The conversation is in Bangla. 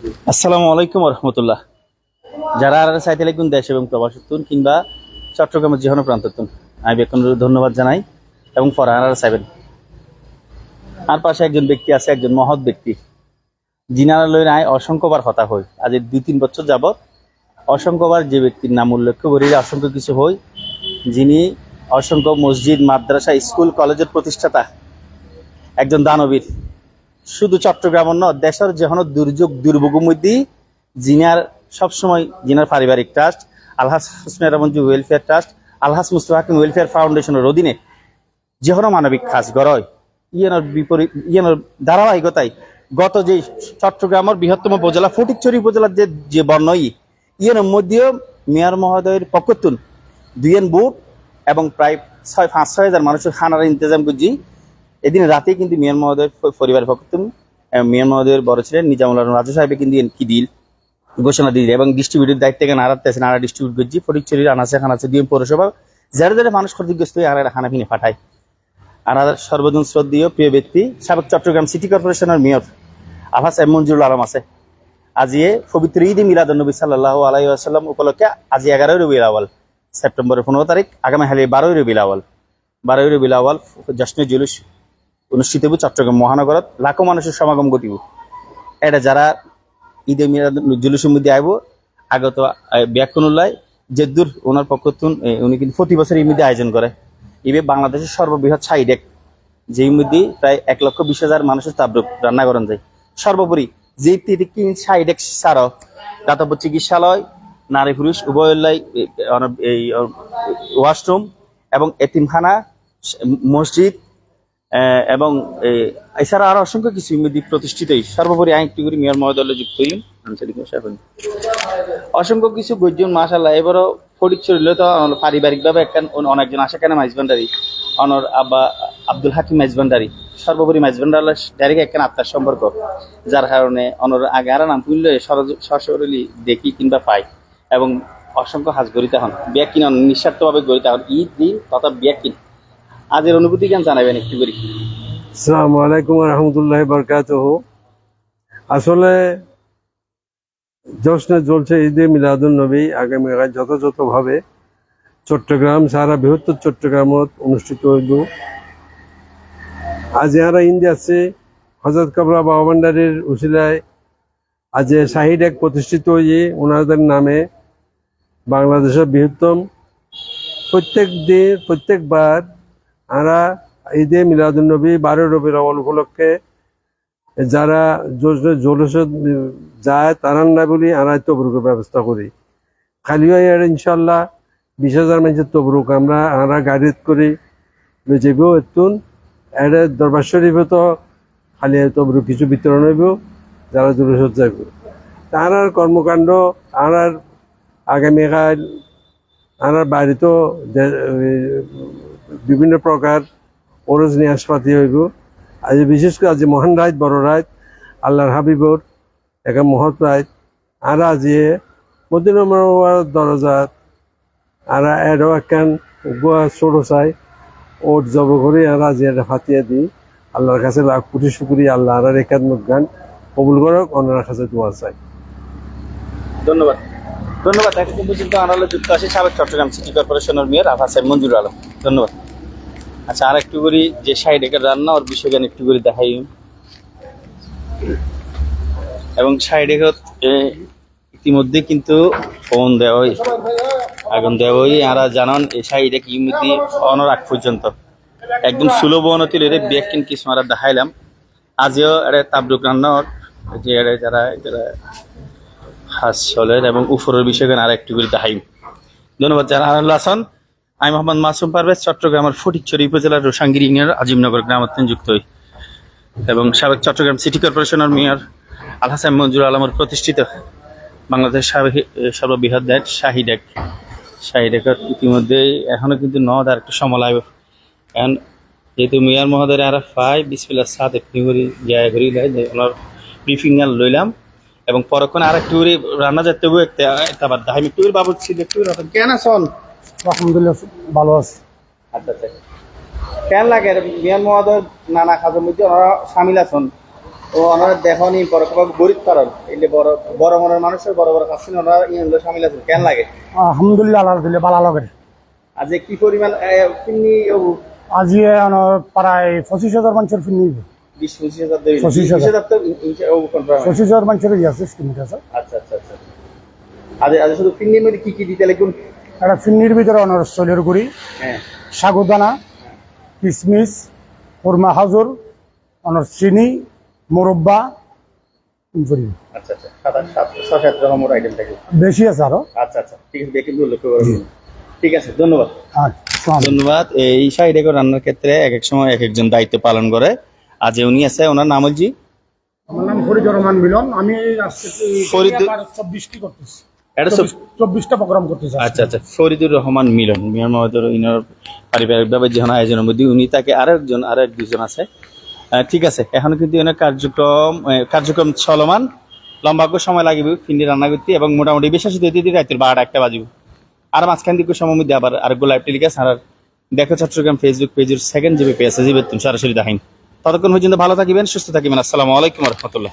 আসসালামু আলাইকুম রহমতুল্লাহ যারা আর সাইতে লাগুন দেশ এবং প্রবাসতুন কিংবা চট্টগ্রামের যে কোনো প্রান্ততুন আমি বেতন ধন্যবাদ জানাই এবং ফরহান আর সাইবেন আর পাশে একজন ব্যক্তি আছে, একজন মহৎ ব্যক্তি। জিনারা লই নাই অসংখ্যবার হতা হই। আজ দুই তিন বছর যাবৎ অসংখ্যবার যে ব্যক্তির নাম উল্লেখ করি, অসংখ্য কিছু হই, যিনি অসংখ্য মসজিদ, মাদ্রাসা, স্কুল, কলেজের প্রতিষ্ঠাতা। একজন দানবীর। শুধু চট্টগ্রাম নয়, দেশের যে কোনো দুর্যোগ দুর্ভোগের মধ্যে জিনার সবসময় জিনার পারিবারিক ট্রাস্ট আলহাস হোসমিয়া রমঞ্জু ওয়েলফেয়ার ট্রাস্ট আলহাস মুস্তফা হাকিম ওয়েলফেয়ার ফাউন্ডেশনের অধীনে যে কোনো মানবিক কাজ গড়য়। ইয়ানোর বিপরীত ইয়ানোর ধারাবাহিকতায় গত যে চট্টগ্রামের বৃহত্তম উপজেলা ফটিকচুরি উপজেলার যে যে বর্ণই ইয়ানোর মধ্যেও মেয়র মহোদয়ের পক্ষতুন দুইয়েন বুট এবং প্রায় ছয় পাঁচ ছয় হাজার মানুষের খানার ইন্তজাম করছি। এদিন রাতে কিন্তু মিয়ান মহোদয়ের প- পরিবারের পক্ষতুন মিয়ান মহোদয়ের বড় ছিলেন নিজামুল আলম রাজু সাহেব কিন্তু কি দিল, ঘোষণা দিয়ে এবং ডিস্ট্রিবিউটের দায়িত্ব থেকে নাড়াতে আছে নাড়া ডিস্ট্রিবিউট করছি ফটিকচুরির আনাচে খানাচে দিয়ে পৌরসভা, যারা যারা মানুষ ক্ষতিগ্রস্ত হয়ে আর খানা ফিনে পাঠায়। আর সর্বজন শ্রদ্ধীয়, প্রিয় ব্যক্তি, সাবেক চট্টগ্রাম সিটি কর্পোরেশনের মেয়র আলহাস এম মঞ্জুরুল আলম আছে। আজি পবিত্র ঈদ মিলাদ নবী সাল্লাহ আলাই আসাল্লাম উপলক্ষে আজি এগারোই রবিউল আওয়াল সেপ্টেম্বরের পনেরো তারিখ, আগামী হালি বারোই রবিউল আওয়াল বারোই রবিউল আওয়াল জশ্নে জুলুস। অনুষ্ঠিত হইব চট্টগ্রাম মহানগরত। লাখো মানুষের সমাগম ঘটিব। এটা যারা ঈদে মিলাদ জুলুসের মধ্যে আইব আগত ব্যাকুনুল্লাহ জেদ্দুর ওনার পক্ষতুন এ, উনি কিন্তু প্রতি বছর এই মধ্যে আয়োজন করে। ইবে বাংলাদেশের সর্ববৃহৎ সাইডেক যেই মধ্যে প্রায় এক লক্ষ বিশ হাজার মানুষের তাবরুক রান্না করেন যায়। সর্বোপরি যে তিন সাইডেক সার দাতব্য চিকিৎসালয় নারী পুরুষ উভয়লাই এই ওয়াশরুম এবং এতিমখানা মসজিদ এবং এছাড়া আরও অসংখ্য কিছু ইত্যাদি প্রতিষ্ঠিতই সর্বোপরি আইন একটি করে মেয়র মহোদয় যুক্ত অসংখ্য কিছু গজ্জন মাসাল্লাহ এবারও ফটিক চলিল তো পারিবারিকভাবে একখান অনেকজন আসে কেন মাইজবান্ডারি অনর আব্বা আব্দুল হাকিম মাইজবান্ডারি সর্বোপরি মাইজবান্ডার ডাইরেক্ট একখান আত্মার সম্পর্ক, যার কারণে অনর আগে আর নাম তুললে সরাসরি দেখি কিংবা পাই এবং অসংখ্য হাজ গড়িতে হন ব্যাকিন নিঃস্বার্থভাবে গড়িতে হন, ঈদ দিন তথা ব্যাকিন আজের অনুভূতি কেন জানাবেন একটু করি? আসসালামু আলাইকুম রহমতুল্লাহ বরকাতহ। আসলে জশ্নে চলছে ঈদে মিলাদুল নবী আগামীকাল যথাযথভাবে চট্টগ্রাম, সারা বৃহত্তর চট্টগ্রামত অনুষ্ঠিত হইব। আজ এরা ইন্দি আছে হজরত কাবরা বাবা ভান্ডারের উসিলায় আজ শাহিদ এক প্রতিষ্ঠিত হয়ে ওনাদের নামে বাংলাদেশের বৃহত্তম প্রত্যেক দিন প্রত্যেকবার আমরা ঈদে মিলাদুলনবী বারো রবির আওয়াল উপলক্ষে যারা জলসে যায় তারান না বলি আমরা তবরুকের ব্যবস্থা করি। খালি হয় আর ইনশাল্লাহ বিশ হাজার মানুষের তবরুক আমরা আমরা গাড়িত করি। যাব এতুন। এটা দরবার শরীফে তো খালি তবরুক কিছু বিতরণ হইব, যারা জলসত যাইব। তার কর্মকাণ্ড আর আগামীকাল আমার বাড়িতেও বিভিন্ন প্রকার ওরজ নিয়াসপাতি হইব। আজ বিশেষ করে আজ মহান রাত বড় রাত আল্লাহর হাবিবর, একা মহৎ রাত আর আজি মদিনার দরজাত আর এরও একখান গোয়া ছোট চাই ওট জব করে আর আজি এটা ফাতিয়া দিই। আল্লাহর কাছে লাখ কোটি শুকুরি আল্লাহ আর একাত গান কবুল করক, ওনার কাছে দোয়া চাই। ধন্যবাদ। ধন্যবাদ। এখন পর্যন্ত আনালে যুক্ত আছে সাবেক চট্টগ্রাম সিটি কর্পোরেশনের মেয়র আফাস এম মঞ্জুর আলম। ধন্যবাদ। আচ্ছা আর একটু করি যে সাইড একের রান্না, ওর বিষয় একটু করে দেখাই। এবং সাইড এগত ইতিমধ্যে কিন্তু ফোন দেওয়াই, আগুন দেওয়াই, আরা জানান এই সাইড এক ইমিতি অনর পর্যন্ত। একদম সুলভ অনতির এর ব্যাকিন কিছু আমরা দেখাইলাম। আজিও এটা তাবরুক রান্নার, যে এরা যারা যারা হাস চলেন, এবং উপরের বিষয়গান আর একটু করে দেখাই। ধন্যবাদ যারা আনাল হাসান আমি মোহাম্মদ মাসুম পারভেজ, চট্টগ্রামের ফটিকছড়ি উপজেলার রোসাঙ্গিরি ইউনিয়নের আজিমনগর গ্রামাত্মন যুক্ত হই এবং সাবেক চট্টগ্রাম সিটি কর্পোরেশনের মেয়র আল হাসান মঞ্জুর আলমের প্রতিষ্ঠিত বাংলাদেশ সর্ববৃহৎ দেশ শাহিডেক শাহিডেকের ইতিমধ্যে এখনও কিন্তু নদ আর একটু সময় লাগবে এখন যেহেতু মেয়র মহোদয় আর পাই বিসমিল্লা সাত একটু করে জায়গা করি যে ওনার ব্রিফিং লইলাম এবং পরক্ষণ আর একটু রান্না যাতে একটা বাদ দাহাই একটু বাবদ ছিল একটু কেন আলহামদুলিল্লাহ ভালো আছে। আচ্ছা আচ্ছা। কেন লাগে? মেয়র মহোদয় নানা কাজের মধ্যে ওনারা সামিল আছেন। ও ওনারা দেখনি বড় গরিব কারণ। এই যে বড় বড় মনের মানুষের বড় বড় কাছে ওনারা ইয়ে সামিল আছেন। কেন লাগে? আলহামদুলিল্লাহ দিলে বালা লগের আজ কি পরিমাণ কিন্নি আজি আনৰ প্ৰায় পঁচিছ হাজাৰ মানুষের ফিনি বিশ পঁচিশ হাজার পঁচিশ হাজার। হাজার পঁচিছ হাজাৰ মানুষের ইয়ে আছে আচ্ছা আচ্ছা আচ্ছা। আজ আজ শুধু ফিন্নির মধ্যে কি কি দিতে লাগুন এটা ফিন্নির ভিতরে অনার চলের গুড়ি হ্যাঁ। সাগুদানা কিশমিশ খুরমা হাজুর অনার চিনি মুরব্বা আচ্ছা আচ্ছা। বেশি আছে আরও? আচ্ছা আচ্ছা। ঠিক আছে দেখে লক্ষ্য করবেন ঠিক আছে ধন্যবাদ। আচ্ছা ধন্যবাদ। এই সাইডে রান্নার ক্ষেত্রে এক এক সময় এক একজন দায়িত্ব পালন করে। আজ উনি আছে ওনার নাম হচ্ছে আমার নাম রহমান মিলন। আমি চব্বিশটি করতেছি। এটা চব্বিশটা প্রোগ্রাম করতেছি আচ্ছা আচ্ছা। ফরিদুর রহমান মিলন। মিয়ান মহাদর ইনার পারিবারিকভাবে যেখানে আয়োজনের মধ্যে উনি তাকে আরও একজন আরও এক দুজন আছে। ঠিক আছে। এখন কিন্তু এনার কার্যক্রম কার্যক্রম চলমান। লম্বা করে সময় লাগবে। ফিন্ডি রান্না করতে এবং মোটামুটি বিশ্বাস দিতে রাতের বারোটা একটা বাজবে। আর মাঝখান দিকে সময় মধ্যে আবার আরেকগুলো লাইভ টেলিকাস্ট আর দেখো চট্টগ্রাম ফেসবুক পেজের সেকেন্ড জিবি পেজ আছে জিবে তুমি সরাসরি দেখাইন। ততক্ষণ পর্যন্ত ভালো থাকিবেন সুস্থ থাকিবেন। আসসালামু আলাইকুম রহমতুল্লাহ।